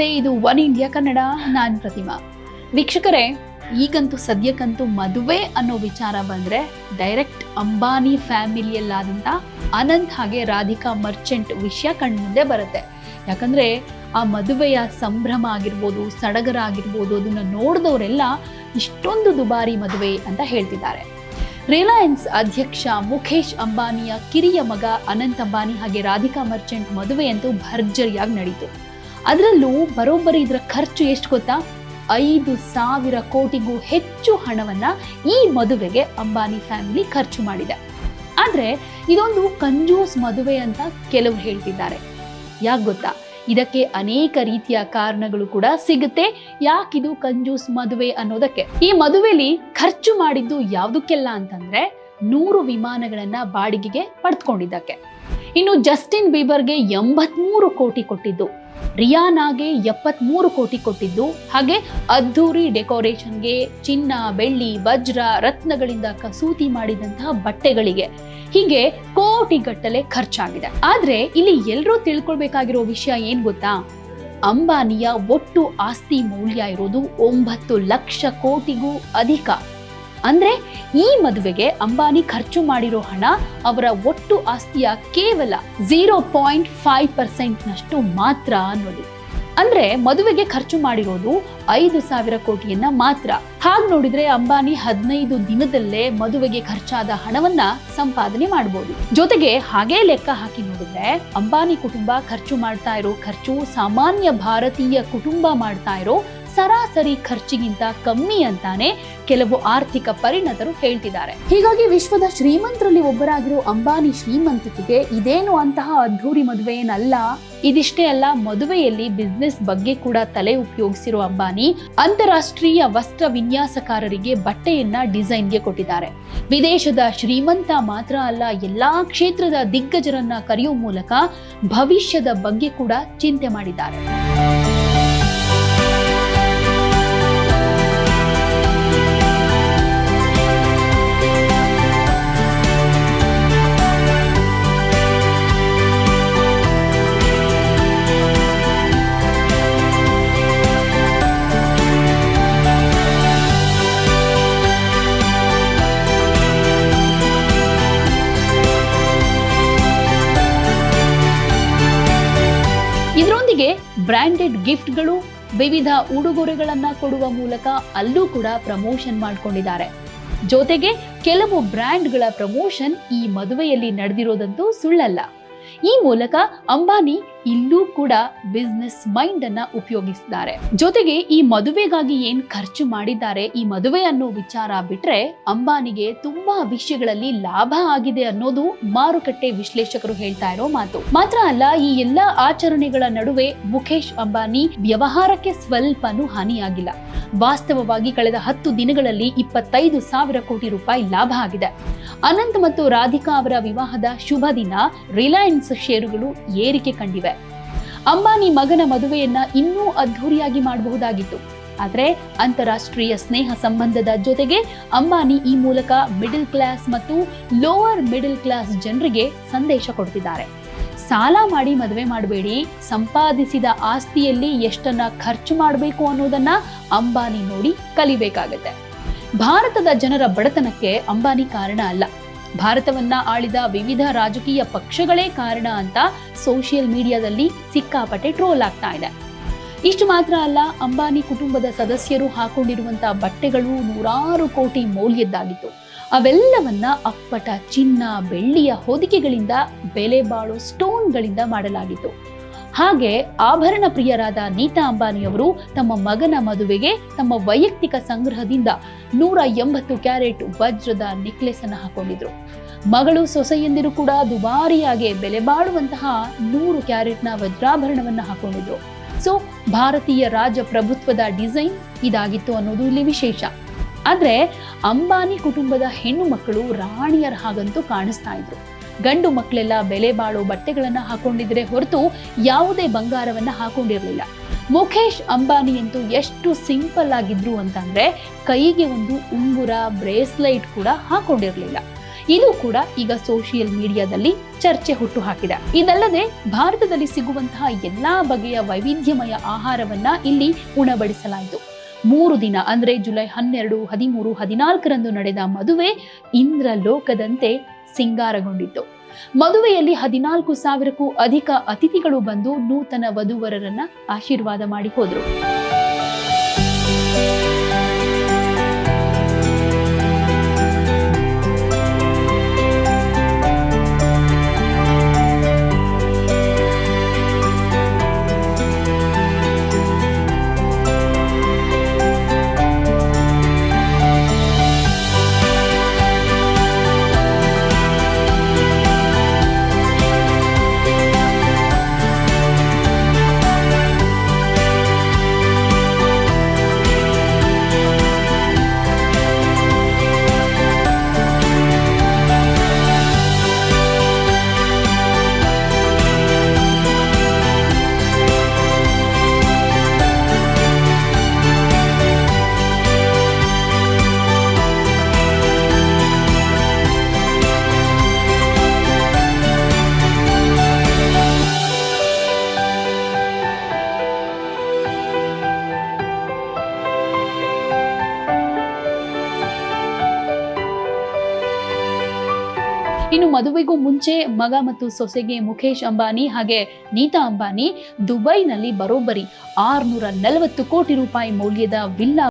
ನಮಸ್ತೆ ಇದು one India Kannada, ನಾನು ಪ್ರತಿಮಾ. ವೀಕ್ಷಕರೇ, ಈಗಂತೂ ಸದ್ಯಕ್ಕಂತೂ ಮದುವೆ ಅನ್ನೋ ವಿಚಾರ ಬಂದ್ರೆ ಡೈರೆಕ್ಟ್ ಅಂಬಾನಿ ಫ್ಯಾಮಿಲಿಯಲ್ಲಾದಂಥ ಅನಂತ್ ಹಾಗೆ ರಾಧಿಕಾ ಮರ್ಚೆಂಟ್ ವಿಷಯ ಕಣ್ಮುಂದೆ ಬರುತ್ತೆ. ಯಾಕಂದ್ರೆ ಆ ಮದುವೆಯ ಸಂಭ್ರಮ ಆಗಿರ್ಬೋದು, ಸಡಗರ ಆಗಿರ್ಬೋದು ಅದನ್ನ ನೋಡಿದವರೆಲ್ಲ ಇಷ್ಟೊಂದು ದುಬಾರಿ ಮದುವೆ ಅಂತ ಹೇಳ್ತಿದ್ದಾರೆ. ರಿಲಯನ್ಸ್ ಅಧ್ಯಕ್ಷ ಮುಖೇಶ್ ಅಂಬಾನಿಯ ಕಿರಿಯ ಮಗ ಅನಂತ್ ಅಂಬಾನಿ ಹಾಗೆ ರಾಧಿಕಾ ಮರ್ಚೆಂಟ್ ಮದುವೆಯಂತೂ ಭರ್ಜರಿಯಾಗಿ ನಡೀತು. ಅದರಲ್ಲೂ ಬರೋಬ್ಬರಿ ಇದರ ಖರ್ಚು ಎಷ್ಟು ಗೊತ್ತಾ? ಐದು ಸಾವಿರ ಕೋಟಿಗೂ ಹೆಚ್ಚು ಹಣವನ್ನ ಈ ಮದುವೆಗೆ ಅಂಬಾನಿ ಫ್ಯಾಮಿಲಿ ಖರ್ಚು ಮಾಡಿದೆ. ಆದ್ರೆ ಇದೊಂದು ಕಂಜೂಸ್ ಮದುವೆ ಅಂತ ಕೆಲವರು ಹೇಳ್ತಿದ್ದಾರೆ. ಯಾಕೆ ಗೊತ್ತಾ? ಇದಕ್ಕೆ ಅನೇಕ ರೀತಿಯ ಕಾರಣಗಳು ಕೂಡ ಸಿಗುತ್ತೆ. ಯಾಕಿದು ಕಂಜೂಸ್ ಮದುವೆ ಅನ್ನೋದಕ್ಕೆ? ಈ ಮದುವೆಲಿ ಖರ್ಚು ಮಾಡಿದ್ದು ಯಾವುದಕ್ಕೆಲ್ಲ ಅಂತಂದ್ರೆ ನೂರು ವಿಮಾನಗಳನ್ನ ಬಾಡಿಗೆಗೆ ಪಡೆದುಕೊಂಡಿದ್ದಕ್ಕೆ ಇನ್ನು ಜಸ್ಟಿನ್ ಬೀಬರ್ಗೆ ಎಂಬತ್ಮೂರು ಕೋಟಿ ಕೊಟ್ಟಿದ್ದು. ರಿಯಾನಾಗೆ ಎಪ್ಪತ್ಮೂರು ಕೋಟಿ ಕೊಟ್ಟಿದ್ದು, ಹಾಗೆ ಅದ್ಧೂರಿ ಡೆಕೋರೇಷನ್ಗೆ ಚಿನ್ನ, ಬೆಳ್ಳಿ, ವಜ್ರ, ರತ್ನಗಳಿಂದ ಕಸೂತಿ ಮಾಡಿದಂತಹ ಬಟ್ಟೆಗಳಿಗೆ ಹೀಗೆ ಕೋಟಿಗಟ್ಟಲೆ ಖರ್ಚಾಗಿದೆ. ಆದ್ರೆ ಇಲ್ಲಿ ಎಲ್ಲರೂ ತಿಳ್ಕೊಳ್ಬೇಕಾಗಿರೋ ವಿಷಯ ಏನ್ ಗೊತ್ತಾ? ಅಂಬಾನಿಯ ಒಟ್ಟು ಆಸ್ತಿ ಮೌಲ್ಯ ಇರೋದು ಒಂಬತ್ತು ಲಕ್ಷ ಕೋಟಿಗೂ ಅಧಿಕ. ಅಂದ್ರೆ ಈ ಮದುವೆಗೆ ಅಂಬಾನಿ ಖರ್ಚು ಮಾಡಿರೋ ಹಣ ಅವರ ಒಟ್ಟು ಆಸ್ತಿಯ ಕೇವಲ ಝೀರೋ ಪಾಯಿಂಟ್ ಫೈವ್ ಪರ್ಸೆಂಟ್ನಷ್ಟು ಮಾತ್ರ ಅನ್ನೋದು ಅಂದ್ರೆ ಮದುವೆಗೆ ಖರ್ಚು ಮಾಡಿರೋದು ಐದು ಸಾವಿರ ಕೋಟಿಯನ್ನ ಮಾತ್ರ. ಹಾಗೆ ನೋಡಿದ್ರೆ ಅಂಬಾನಿ ಹದಿನೈದು ದಿನದಲ್ಲೇ ಮದುವೆಗೆ ಖರ್ಚಾದ ಹಣವನ್ನ ಸಂಪಾದನೆ ಮಾಡಬಹುದು ಜೊತೆಗೆ ಹಾಗೆ ಲೆಕ್ಕ ಹಾಕಿ ನೋಡಿದ್ರೆ ಅಂಬಾನಿ ಕುಟುಂಬ ಖರ್ಚು ಮಾಡ್ತಾ ಇರೋ, ಖರ್ಚು ಸಾಮಾನ್ಯ ಭಾರತೀಯ ಕುಟುಂಬ ಮಾಡ್ತಾ ಇರೋ ಸರಾಸರಿ ಖರ್ಚಿಗಿಂತ ಕಮ್ಮಿ ಅಂತಾನೆ ಕೆಲವು ಆರ್ಥಿಕ ಪರಿಣತರು ಹೇಳ್ತಿದ್ದಾರೆ. ಹೀಗಾಗಿ ವಿಶ್ವದ ಶ್ರೀಮಂತರಲ್ಲಿ ಒಬ್ಬರಾಗಿರೋ ಅಂಬಾನಿ ಶ್ರೀಮಂತಿಕೆಗೆ ಇದೇನು ಅಂತಹ ಅದ್ಧೂರಿ ಮದುವೆ ಏನಲ್ಲ ಇದಿಷ್ಟೇ ಅಲ್ಲ, ಮದುವೆಯಲ್ಲಿ ಬಿಸ್ನೆಸ್ ಬಗ್ಗೆ ಕೂಡ ತಲೆ ಉಪಯೋಗಿಸಿರೋ ಅಂಬಾನಿ ಅಂತಾರಾಷ್ಟ್ರೀಯ ವಸ್ತ್ರ ವಿನ್ಯಾಸಕಾರರಿಗೆ ಬಟ್ಟೆಯನ್ನ ಡಿಸೈನ್ಗೆ ಕೊಟ್ಟಿದ್ದಾರೆ. ವಿದೇಶದ ಶ್ರೀಮಂತ ಮಾತ್ರ ಅಲ್ಲ, ಎಲ್ಲಾ ಕ್ಷೇತ್ರದ ದಿಗ್ಗಜರನ್ನ ಕರೆಯುವ ಮೂಲಕ ಭವಿಷ್ಯದ ಬಗ್ಗೆ ಕೂಡ ಚಿಂತೆ ಮಾಡಿದ್ದಾರೆ. ಬ್ರ್ಯಾಂಡೆಡ್ ಗಿಫ್ಟ್ಗಳು ವಿವಿಧ ಉಡುಗೊರೆಗಳನ್ನ ಕೊಡುವ ಮೂಲಕ ಅಲ್ಲೂ ಕೂಡ ಪ್ರಮೋಷನ್ ಮಾಡಿಕೊಂಡಿದ್ದಾರೆ. ಜೊತೆಗೆ ಕೆಲವು ಬ್ರ್ಯಾಂಡ್ಗಳ ಪ್ರಮೋಷನ್ ಈ ಮದುವೆಯಲ್ಲಿ ನಡೆದಿರೋದಂತೂ ಸುಳ್ಳಲ್ಲ. ಈ ಮೂಲಕ ಅಂಬಾನಿ ಇಲ್ಲೂ ಕೂಡ ಬಿಸ್ನೆಸ್ ಮೈಂಡ್ ಅನ್ನ ಉಪಯೋಗಿಸಿದ್ದಾರೆ ಜೊತೆಗೆ ಈ ಮದುವೆಗಾಗಿ ಏನ್ ಖರ್ಚು ಮಾಡಿದ್ದಾರೆ, ಈ ಮದುವೆ ಅನ್ನೋ ವಿಚಾರ ಬಿಟ್ರೆ ಅಂಬಾನಿಗೆ ತುಂಬಾ ವಿಷಯಗಳಲ್ಲಿ ಲಾಭ ಆಗಿದೆ ಅನ್ನೋದು ಮಾರುಕಟ್ಟೆ ವಿಶ್ಲೇಷಕರು ಹೇಳ್ತಾ ಇರೋ ಮಾತು. ಮಾತ್ರ ಅಲ್ಲ, ಈ ಎಲ್ಲಾ ಆಚರಣೆಗಳ ನಡುವೆ ಮುಖೇಶ್ ಅಂಬಾನಿ ವ್ಯವಹಾರಕ್ಕೆ ಸ್ವಲ್ಪನೂ ಹಾನಿಯಾಗಿಲ್ಲ. ವಾಸ್ತವವಾಗಿ ಕಳೆದ ಹತ್ತು ದಿನಗಳಲ್ಲಿ ಇಪ್ಪತ್ತೈದು ಸಾವಿರ ಕೋಟಿ ರೂಪಾಯಿ ಲಾಭ ಆಗಿದೆ. ಅನಂತ್ ಮತ್ತು ರಾಧಿಕಾ ಅವರ ವಿವಾಹದ ಶುಭ ದಿನ ರಿಲಯನ್ಸ್ ಷೇರುಗಳು ಏರಿಕೆ ಕಂಡಿವೆ. ಅಂಬಾನಿ ಮಗನ ಮದುವೆಯನ್ನ ಇನ್ನೂ ಅದ್ಧೂರಿಯಾಗಿ ಮಾಡಬಹುದಾಗಿತ್ತು. ಆದರೆ ಅಂತಾರಾಷ್ಟ್ರೀಯ ಸ್ನೇಹ ಸಂಬಂಧದ ಜೊತೆಗೆ ಅಂಬಾನಿ ಈ ಮೂಲಕ ಮಿಡಿಲ್ ಕ್ಲಾಸ್ ಮತ್ತು ಲೋವರ್ ಮಿಡಿಲ್ ಕ್ಲಾಸ್ ಜನರಿಗೆ ಸಂದೇಶ ಕೊಡ್ತಿದ್ದಾರೆ. ಸಾಲ ಮಾಡಿ ಮದುವೆ ಮಾಡಬೇಡಿ, ಸಂಪಾದಿಸಿದ ಆಸ್ತಿಯಲ್ಲಿ ಎಷ್ಟನ್ನ ಖರ್ಚು ಮಾಡಬೇಕು ಅನ್ನೋದನ್ನ ಅಂಬಾನಿ ನೋಡಿ ಕಲಿಬೇಕಾಗತ್ತೆ. ಭಾರತದ ಜನರ ಬಡತನಕ್ಕೆ ಅಂಬಾನಿ ಕಾರಣ ಅಲ್ಲ. ಭಾರತವನ್ನ ಆಳಿದ ವಿವಿಧ ರಾಜಕೀಯ ಪಕ್ಷಗಳೇ ಕಾರಣ ಅಂತ ಸೋಷಿಯಲ್ ಮೀಡಿಯಾದಲ್ಲಿ ಸಿಕ್ಕಾಪಟ್ಟೆ ಟ್ರೋಲ್ ಆಗ್ತಾ ಇದೆ. ಇಷ್ಟು ಮಾತ್ರ ಅಲ್ಲ, ಅಂಬಾನಿ ಕುಟುಂಬದ ಸದಸ್ಯರು ಹಾಕೊಂಡಿರುವಂತಹ ಬಟ್ಟೆಗಳು ನೂರಾರು ಕೋಟಿ ಮೌಲ್ಯದ್ದಾಗಿತ್ತು. ಅವೆಲ್ಲವನ್ನ ಅಪ್ಪಟ ಚಿನ್ನ, ಬೆಳ್ಳಿಯ ಹೊದಿಕೆಗಳಿಂದ ಬೆಲೆ ಬಾಳೋ ಸ್ಟೋನ್ಗಳಿಂದ ಮಾಡಲಾಗಿತ್ತು. ಹಾಗೆ ಆಭರಣ ಪ್ರಿಯರಾದ ನೀತಾ ಅಂಬಾನಿಯವರು ತಮ್ಮ ಮಗನ ಮದುವೆಗೆ ತಮ್ಮ ವೈಯಕ್ತಿಕ ಸಂಗ್ರಹದಿಂದ ನೂರ ಎಂಬತ್ತು ಕ್ಯಾರೆಟ್ ವಜ್ರದ ನೆಕ್ಲೆಸ್ ಅನ್ನು ಹಾಕೊಂಡಿದ್ರು. ಮಗಳು ಸೊಸೆಯಂದಿರು ಕೂಡ ದುಬಾರಿಯಾಗಿ ಬೆಲೆ ಬಾಳುವಂತಹ ನೂರು ಕ್ಯಾರೆಟ್ನ ವಜ್ರಾಭರಣವನ್ನು ಹಾಕೊಂಡಿದ್ರು. ಸೊ ಭಾರತೀಯ ರಾಜಪ್ರಭುತ್ವದ ಡಿಸೈನ್ ಇದಾಗಿತ್ತು ಅನ್ನೋದು ಇಲ್ಲಿ ವಿಶೇಷ. ಆದ್ರೆ ಅಂಬಾನಿ ಕುಟುಂಬದ ಹೆಣ್ಣು ಮಕ್ಕಳು ರಾಣಿಯರ ಹಾಗಂತೂ ಕಾಣಿಸ್ತಾ ಇದ್ರು. ಗಂಡು ಮಕ್ಕಳೆಲ್ಲ ಬೆಲೆ ಬಾಳೋ ಬಟ್ಟೆಗಳನ್ನು ಹಾಕೊಂಡಿದ್ರೆ ಹೊರತು ಯಾವುದೇ ಬಂಗಾರವನ್ನು ಹಾಕೊಂಡಿರಲಿಲ್ಲ. ಮುಖೇಶ್ ಅಂಬಾನಿ ಅಂತೂ ಎಷ್ಟು ಸಿಂಪಲ್ ಆಗಿದ್ರು ಅಂತಂದ್ರೆ ಕೈಗೆ ಒಂದು ಉಂಗುರ, ಬ್ರೇಸ್ಲೈಟ್ ಕೂಡ ಹಾಕೊಂಡಿರಲಿಲ್ಲ. ಇದು ಕೂಡ ಈಗ ಸೋಷಿಯಲ್ ಮೀಡಿಯಾದಲ್ಲಿ ಚರ್ಚೆ ಹುಟ್ಟು ಹಾಕಿದೆ ಇದಲ್ಲದೆ ಭಾರತದಲ್ಲಿ ಸಿಗುವಂತಹ ಎಲ್ಲಾ ಬಗೆಯ ವೈವಿಧ್ಯಮಯ ಆಹಾರವನ್ನ ಇಲ್ಲಿ ಉಣಬಡಿಸಲಾಯಿತು. ಮೂರು ದಿನ ಅಂದ್ರೆ ಜುಲೈ ಹನ್ನೆರಡು, ಹದಿಮೂರು, ಹದಿನಾಲ್ಕರಂದು ನಡೆದ ಮದುವೆ ಇಂದ್ರ ಲೋಕದಂತೆ ಸಿಂಗಾರಗೊಂಡಿತ್ತು ಮದುವೆಯಲ್ಲಿ ಹದಿನಾಲ್ಕು ಸಾವಿರಕ್ಕೂ ಅಧಿಕ ಅತಿಥಿಗಳು ಬಂದು ನೂತನ ವಧುವರರನ್ನ ಆಶೀರ್ವಾದ ಮಾಡಿ ಹೋದ್ರು ಇನ್ನು ಮದುವೆಗೂ ಮುಂಚೆ ಮಗ ಮತ್ತು ಸೊಸೆಗೆ ಮುಖೇಶ್ ಅಂಬಾನಿ ಹಾಗೆ ನೀತಾ ಅಂಬಾನಿ ದುಬೈನಲ್ಲಿ ಬರೋಬ್ಬರಿ ಆರ್ನೂರ ನಲವತ್ತು ಕೋಟಿ ರೂಪಾಯಿ ಮೌಲ್ಯದ ವಿಲ್ಲಾ